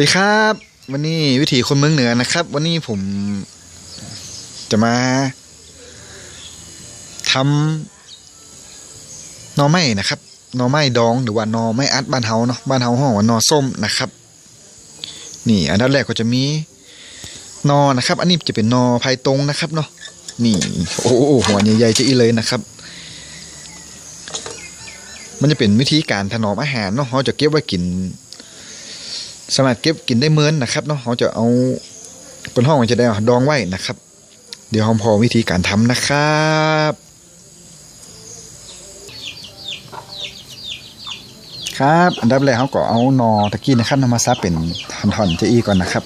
ดีครับ วันนี้วิถีคนเมืองเหนือนะครับ วันนี้ผมจะมาทำนอไม้นะครับนอไม้ดองหรือว่านอไม้อัดบ้านเฮาเนาะบ้านเฮาห้องว่านอส้มนะครับ นี่ อันดับแรกก็จะมีนอนะครับ อันนี้จะเป็นนอไผ่ตรงนะครับเนาะนี่ โอ้โหหัวใหญ่ๆจะอีเลยนะครับ มันจะเป็นวิธีการถนอมอาหารเนาะเขาจะเก็บไว้กิน สามารถเก็บกินได้เมินนะครับเนาะเขาจะเอาเป็นห้องจะได้เอดองไว้นะครับ เดี๋ยวผมพอวิธีการทำนะครับครับอันดับแรกเขาก็เอานอตะกี้นะครับนำมาซับเป็นท่อนๆจะอีก่อนนะครับ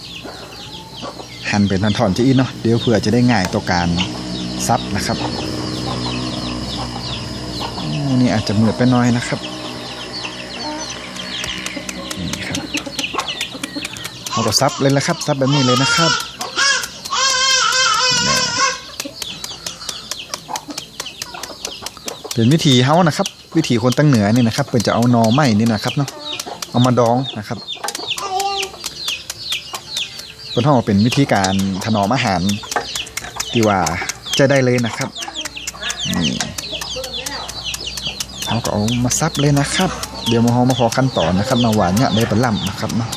หั่นเป็นท่อนๆจะอีเนาะเดี๋ยวเผื่อจะได้ง่ายต่อการซับนะครับนี่อาจจะเหมือนไปน้อยนะครับ เราก็ซับเลยนะครับซับแบบนี้เลยนะครับเป็นวิธีเฮานะครับ วิธีคนตั้งเหนือนี่นะครับเพื่อจะเอานอไม้นี่นะครับเนาะเอามาดองนะครับเป็นห้องเป็นวิธีการถนอมอาหารที่ว่าจะได้เลยนะครับนี่เราก็เอามาซับเลยนะครับ เดี๋ยวมาหอมาพอขั้นตอนนะครับมาหวานเนี่ยได้ประล่ำนะครับเนาะ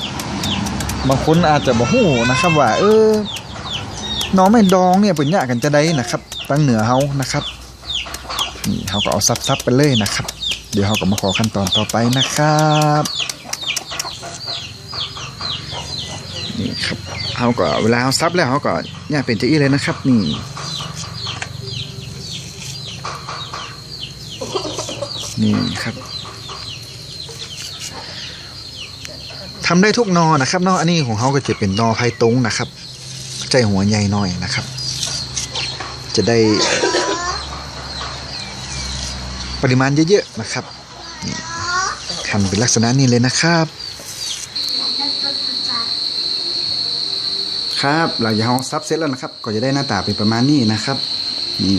บางคนอาจจะบอกหูนะครับว่าเออน้องไม่ดองเนี่ยเป็นยากกันจะได้นะครับตั้งเหนือเฮานะครับนี่เขาก็เอาซับๆไปเลยนะครับ เดี๋ยวเขาก็มาขอขั้นตอนต่อไปนะครับนี่ครับเขาก็เวลาเขาซับแล้วเขาก็เนี่ยเป็นจะอี้เลยนะครับ นี่นี่ครับ ทำได้ทุกนอนะครับนออันนี้ของเขาก็จะเป็นนอไผ่ตรงนะครับ ใจหัวใหญ่หน่อยนะครับ จะได้ ปริมาณเยอะๆนะครับทำเป็นลักษณะนี้เลยนะครับ ครับหลังจากเราซับเสร็จแล้วนะครับ ก็จะได้หน้าตาเป็นประมาณนี้นะครับนี่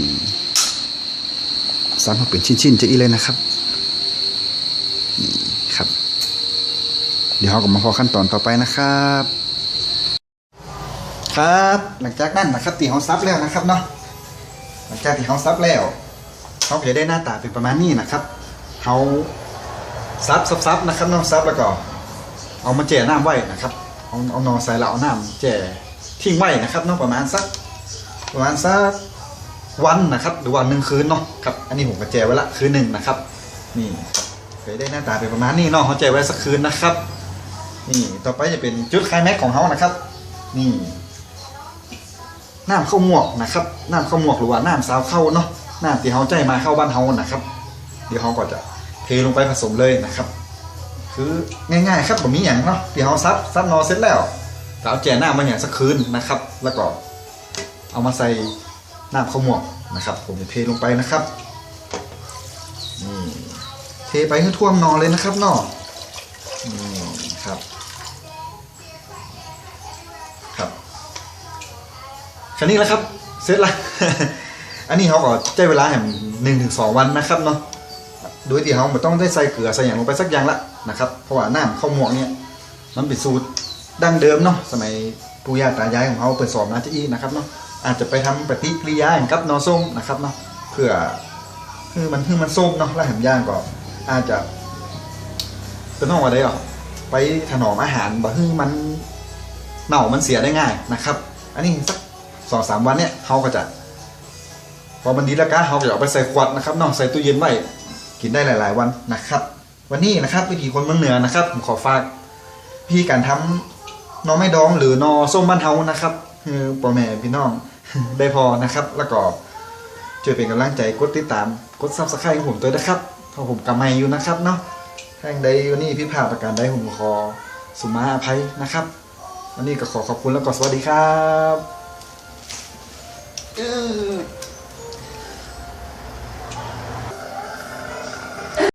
ซับมาเป็นชิ้นๆจะอีเลยนะครับนี่ครับ เดี๋ยวเราก็มาพอขั้นตอนต่อไปนะครับ ครับหลังจากนั้นนะครับตีเขาซับแล้วนะครับเนาะหลังจากที่เขาซับแล้วเขาจะได้หน้าตาเป็นประมาณนี้นะครับเขาซับซับซับนะครับเนาะซับแล้วก็เอามาแจ่น้ำไว้นะครับเอาเอานอใส่แล้วเอาน้ำแจ่ทิ้งไว้นะครับเนาะประมาณสักประมาณสักวันนะครับหรือวันหนึ่งคืนเนาะครับอันนี้ผมก็แจ่ไว้ละคืนหนึ่งนะครับ นี่เคยได้หน้าตาเป็นประมาณนี้เนาะเขาแจ่ไว้สักคืนนะครับ นี่ต่อไปจะเป็นจุดไคลแม็กของเขานะครับ นี่น้ำข้าวหมวกนะครับน้ำข้าวหมวกหรือว่าน้ำสาวเข้าเนาะน้ำที่เขาใจมาเข้าบ้านเขานะครับ เดี๋ยวเขาก็จะเทลงไปผสมเลยนะครับ คือง่ายๆครับแบบนี้อย่างเนาะที่เขาซับซับนอเสร็จแล้วก็เอาแจน้ำมาอย่างสักคืนนะครับ แล้วก็เอามาใส่น้ำข้าวหมวกนะครับ ผมเทลงไปนะครับนี่เทไปให้ท่วมนอเลยนะครับเนาะนี่ครับ ค่นี้แล้วครับเสร็จละอันนี้เขาก็ใช้เวลาแห่งหนึ่งถึงสองวันนะครับเนาะโดยที่เขาไม่ต้องได้ใส่เกลือใส่อย่างลงไปสักอย่างละนะครับ เพราะว่าน้ำข้าวหมวกเนี่ยมันเป็นสูตรดั้งเดิมเนาะสมัยปู่ย่าตายายของเขาเปิดสอบนาจะอีนะครับเนาะอาจจะไปทำปฏิกิริยาอย่างกับนอส้มนะครับเนาะเพื่อคือมันคือมันส้มเนาะแล้วแหมย่างก็อาจจะเป็นห้องอะไรหรอไปถนอมอาหารบ่คือมันเน่ามันเสียได้ง่ายนะครับ อันนี้สัก สองสามวันเนี่ยเขาก็จะพอมันดีแล้วก็เขาก็จะเอาไปใส่ขวดนะครับเนาะใส่ตู้เย็นไว้กินได้หลาย ๆ วันนะครับ วันนี้นะครับวิธีคนเมืองเหนือนะครับผมขอฝากวิธีการทำหนอไม้ดองหรือ นอส้มบ้านเฮานะครับคือพ่อแม่พี่น้องได้พอนะครับ แล้วก็ช่วยเป็นกำลังใจกดติดตามกดซับสไครต์ของผมตัวนะครับเพราะผมกำไม่อยู่นะครับเนาะแห่งใดวันนี้พี่พลาประการใดผมขอสุมาอภัยนะครับ วันนี้ก็ขอขอบคุณแล้วก็สวัสดีครับ เออ